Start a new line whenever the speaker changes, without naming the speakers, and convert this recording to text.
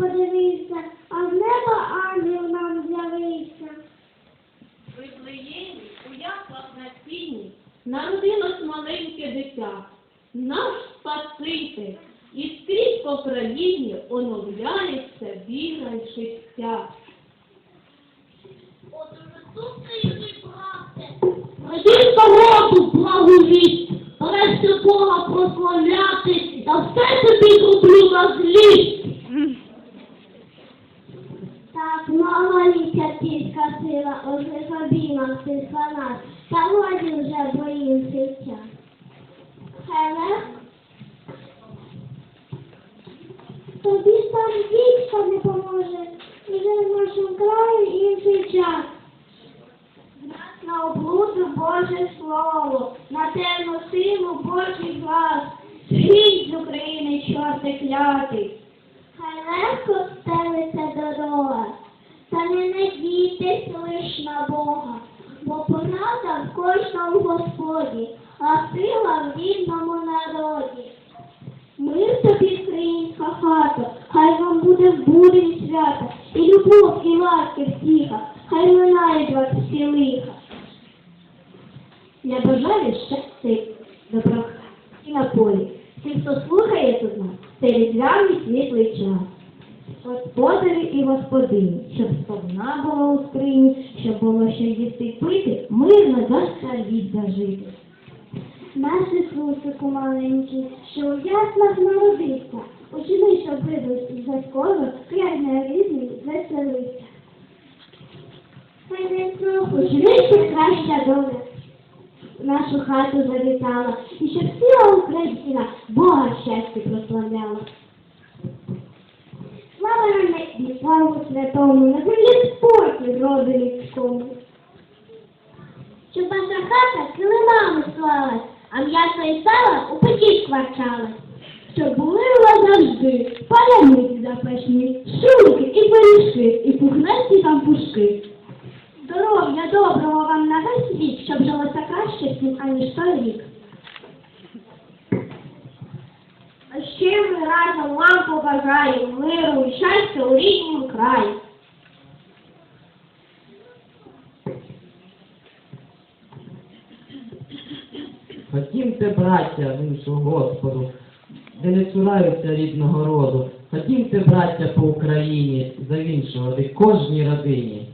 подивився, а в небо ангел нам з'явився.
В у яслах на сіні, народилось маленьке дитя, наш Спаситель, і скрізь по країні оновляється віра й життя.
От юний брате,
Радій народу, благовість, нарешті Бога прославляти, я все тобі зроблю на злість.
Тільки сила, уже обіймав цих нас, та годі вже боїв життя. Хеле, тобі ж там вічка не поможе, вже в нашому краї інший час. Нас на облуду Боже Слово, на темну силу Божий глас, Грізь з України чорти клятий. Хай легко стелиться не надійтесь лиш на Бога, бо правда в кожному Господі, а сила в рідному народі. Мир тобі, українська хата, хай вам буде в бурі свята, і любов, і ласки втіха, хай минають вас всі лиха.
Я бажаю щастя добра і на полі. Всі, хто слухає тут нас, це різдвяний світлий час. Господарі і господині, щоб сповна була у скрині, щоб було що їсти й пити, мирно за літ зажити.
Наш Ісусику маленький, що у яслах народився, учини, щоб видався за скоро, край на різний веселився. Трохи, учинися краща доля. в Нашу хату завітала, і щоб вся Україна Бога щастя прославляла. Слава на небі, славу святому, на землі спокій роду людському. Щоб ваша хата килимами слалась, а м'ясо і сало у печі шкварчалось. Щоб були у вас завжди паляниці запашні, шулики і пиріжки, і пухнасті пампушки. Здоров'я доброго вам на весь вік, щоб жилося краще всім, аніж той рік. Разом вам побажаємо миру і щастя у рідному краї.
Ходімте, браття, іншу Господу, де не цураються рідного роду. Ходімте, браття, по Україні, завіншувати кожній родині.